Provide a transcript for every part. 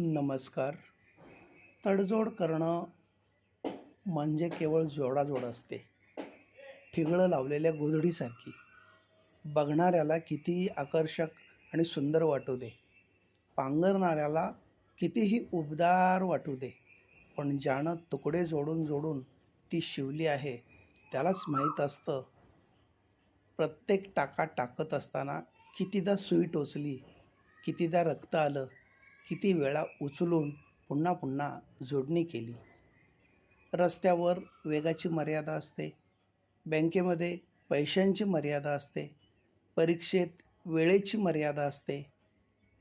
नमस्कार. तडजोड करणं म्हणजे केवळ जोडाजोड असते. ठिगळं लावलेल्या गोधडीसारखी. बघणाऱ्याला कितीही आकर्षक आणि सुंदर वाटू दे. पांघरणाऱ्याला कितीही उबदार वाटू दे. पण ज्यानं तुकडे जोडून जोडून ती शिवली आहे त्यालाच माहीत असतं. प्रत्येक टाका टाकत असताना कितीदा सुई टोचली कितीदा रक्त आलं किती वेळा उचलून पुन्हा पुन्हा जोडणी केली. रस्त्यावर वेगाची मर्यादा असते. बँकेमध्ये पैशांची मर्यादा असते. परीक्षेत वेळेची मर्यादा असते.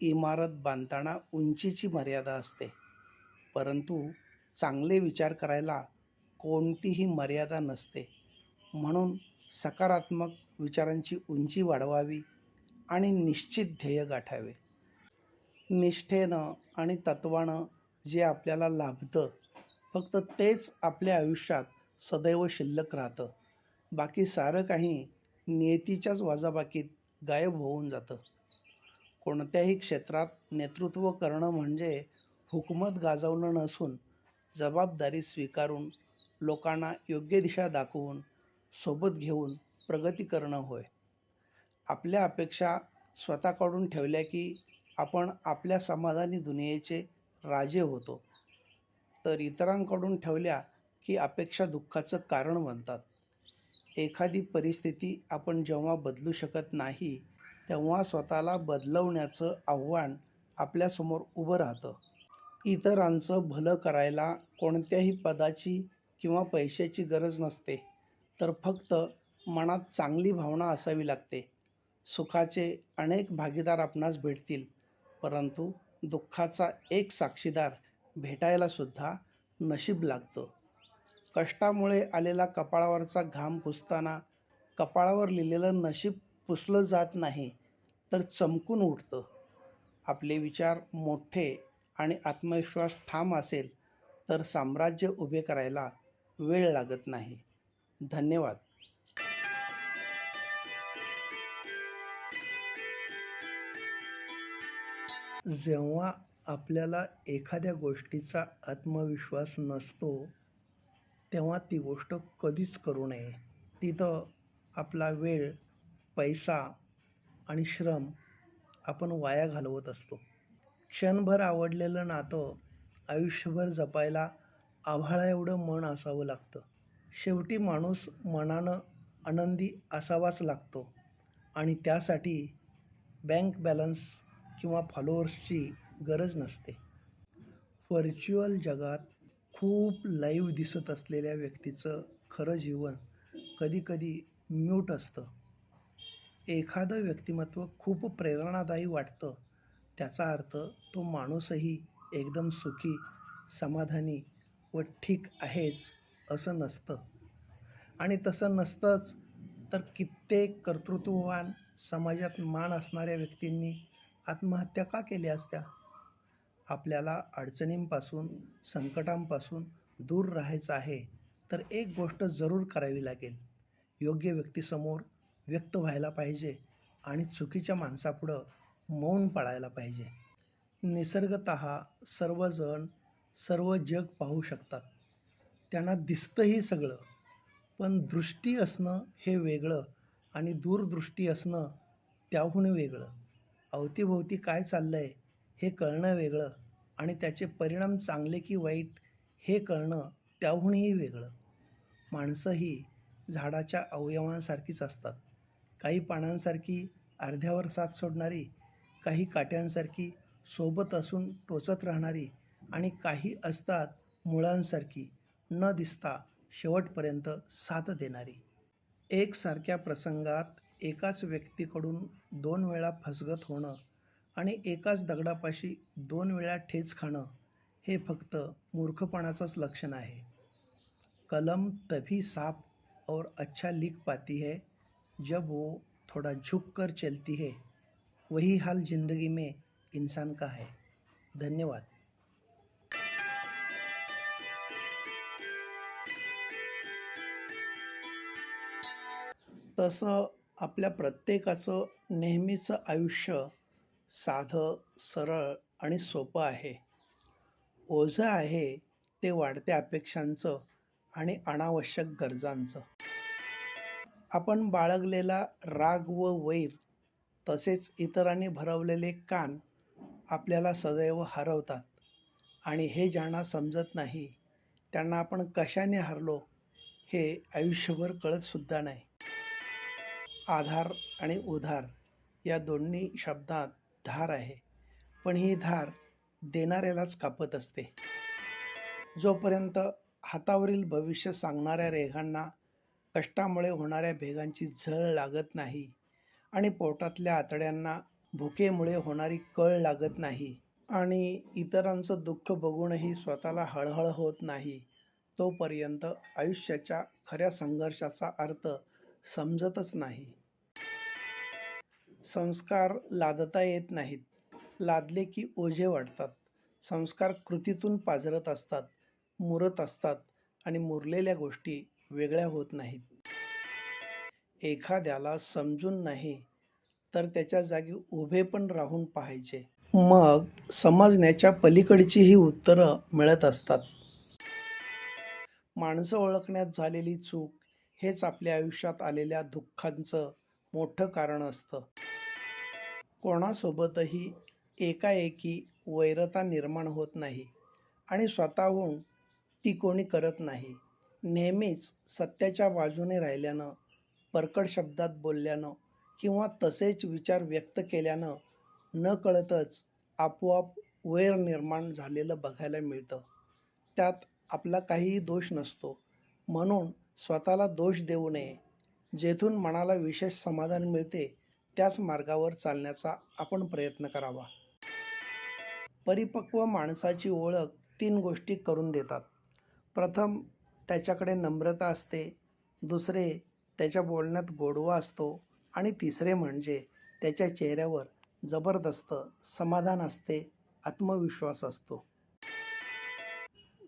इमारत बांधताना उंचीची मर्यादा असते. परंतु चांगले विचार करायला कोणतीही मर्यादा नसते. म्हणून सकारात्मक विचारांची उंची वाढवावी आणि निश्चित ध्येय गाठावे. निष्ठेनं आणि तत्वानं जे आपल्याला लाभतं फक्त तेच आपल्या आयुष्यात सदैव शिल्लक राहतं. बाकी सारं काही नियतीच्याच वाजाबाकीत गायब होऊन जातं. कोणत्याही क्षेत्रात नेतृत्व करणं म्हणजे हुकूमत गाजवणं नसून जबाबदारी स्वीकारून लोकांना योग्य दिशा दाखवून सोबत घेऊन प्रगती करणं होय. आपल्या अपेक्षा स्वतःकडून ठेवल्या की आपण आपल्या समाधानी दुनियेचे राजे होतो. तर इतरांकडून ठेवल्या की अपेक्षा दुःखाचं कारण बनतात. एखादी परिस्थिती आपण जेव्हा बदलू शकत नाही तेव्हा स्वतःला बदलवण्याचं आव्हान आपल्यासमोर उभं राहतं. इतरांचं भलं करायला कोणत्याही पदाची किंवा पैशाची गरज नसते तर फक्त मनात चांगली भावना असावी लागते. सुखाचे अनेक भागीदार आपणास भेटतील. परंतु दुःखाचा एक साक्षीदार भेटायलासुद्धा नशीब लागतं. कष्टामुळे आलेला कपाळावरचा घाम पुसताना कपाळावर लिहिलेलं नशीब पुसलं जात नाही तर चमकून उठतं. आपले विचार मोठे आणि आत्मविश्वास ठाम असेल तर साम्राज्य उभे करायला वेळ लागत नाही. धन्यवाद. जेव्हा आपल्याला एखाद्या गोष्टीचा आत्मविश्वास नसतो तेव्हा ती गोष्ट कधीच करू नये. तिथं आपला वेळ पैसा आणि श्रम आपण वाया घालवत असतो. क्षणभर आवडलेलं नातं आयुष्यभर जपायला आभाळा एवढं मन असावं लागतं. शेवटी माणूस मनानं आनंदी असावाच लागतो. आणि त्यासाठी बँक बॅलन्स किंवा फॉलोअर्सची गरज नसते. व्हर्च्युअल जगात खूप लाईव्ह दिसत असलेल्या व्यक्तीचं खरं जीवन कधीकधी म्यूट असतं. एखादं व्यक्तिमत्व खूप प्रेरणादायी वाटतं. त्याचा अर्थ तो माणूसही एकदम सुखी समाधानी व ठीक आहेच असं नसतं. आणि तसं नसतंच तर कित्येक कर्तृत्ववान समाजात मान असणाऱ्या व्यक्तींनी आत्महत्या का केल्या असत्या? आपल्याला अडचणींपासून संकटांपासून दूर राहायचं आहे तर एक गोष्ट जरूर करावी लागेल. योग्य व्यक्तीसमोर व्यक्त व्हायला पाहिजे आणि चुकीच्या माणसापुढं मौन पाळायला पाहिजे. निसर्गत सर्वजण सर्व जग पाहू शकतात. त्यांना दिसतंही सगळं पण दृष्टी असणं हे वेगळं आणि दूरदृष्टी असणं त्याहून वेगळं. अवतीभोवती काय चाललं आहे हे कळणं वेगळं आणि त्याचे परिणाम चांगले की वाईट हे कळणं त्याहूनही वेगळं. माणसं ही झाडाच्या अवयवांसारखीच असतात. काही पानांसारखी अर्ध्यावर साथ सोडणारी काही काट्यांसारखी सोबत असून टोचत राहणारी आणि काही असतात मुळांसारखी न दिसता शेवटपर्यंत साथ देणारी. एकसारख्या प्रसंगात एकाच व्यक्तीकडून दोन वेळा फसगत होणं आणि एकाच दगडापाशी दोन वेळा ठेच खाणं हे फक्त मूर्खपणाचंच लक्षण आहे. कलम तभी साफ और अच्छा लिख पाती है जब वो थोड़ा झुक कर चलती है वही हाल जिंदगी में इंसान का है। धन्यवाद। तसं आपल्या प्रत्येकाचं नेहमीचं आयुष्य साधं सरळ आणि सोपं आहे. ओझं आहे ते वाढत्या अपेक्षांचं आणि अनावश्यक गरजांचं. आपण बाळगलेला राग व वैर तसेच इतरांनी भरवलेले कान आपल्याला सदैव हरवतात. आणि हे ज्यांना समजत नाही त्यांना आपण कशाने हरलो हे आयुष्यभर कळतसुद्धा नाही. आधार आणि उधार या दोन्ही शब्दात धार आहे. पण ही धार देणाऱ्यालाच कापत असते. जोपर्यंत हातावरील भविष्य सांगणाऱ्या रेघांना कष्टामुळे होणाऱ्या भेगांची झळ लागत नाही आणि पोटातल्या आतड्यांना भुकेमुळे होणारी कळ लागत नाही आणि इतरांचं दुःख बघूनही स्वतःला हळहळ होत नाही तोपर्यंत आयुष्याच्या खऱ्या संघर्षाचा अर्थ समजतच नाही. संस्कार लादता येत नाहीत. लादले की ओझे वाढतात. संस्कार कृतीतून पाजरत असतात मुरत असतात आणि मुरलेल्या गोष्टी वेगळ्या होत नाहीत. एखाद्याला समजून नाही तर त्याच्या जागी उभे पण राहून पाहायचे. मग समजण्याच्या पलीकडची ही उत्तरं मिळत असतात. माणसं ओळखण्यात झालेली चूक हेच आपल्या आयुष्यात आलेल्या दुःखांचं मोठं कारण असतं. कोणासोबतही एकाएकी वैरता निर्माण होत नाही आणि स्वतःहून ती कोणी करत नाही. नेहमीच सत्याच्या बाजूने राहिल्यानं परकड शब्दात बोलल्यानं किंवा तसेच विचार व्यक्त केल्यानं न कळतच आपोआप वैर निर्माण झालेलं बघायला मिळतं. त्यात आपला काहीही दोष नसतो. म्हणून स्वतःला दोष देऊ नये. जेथून मनाला विशेष समाधान मिळते त्याच मार्गावर चालण्याचा आपण प्रयत्न करावा. परिपक्व माणसाची ओळख तीन गोष्टी करून देतात. प्रथम त्याच्याकडे नम्रता असते. दुसरे त्याच्या बोलण्यात गोडवा असतो. आणि तिसरे म्हणजे त्याच्या चेहऱ्यावर जबरदस्त समाधान असते आत्मविश्वास असतो.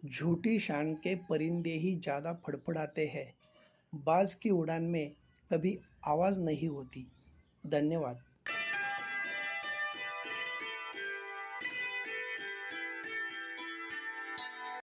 झूठी शान के परिंदे ही ज़्यादा फड़फड़ाते हैं। बाज की उड़ान में कभी आवाज़ नहीं होती। धन्यवाद।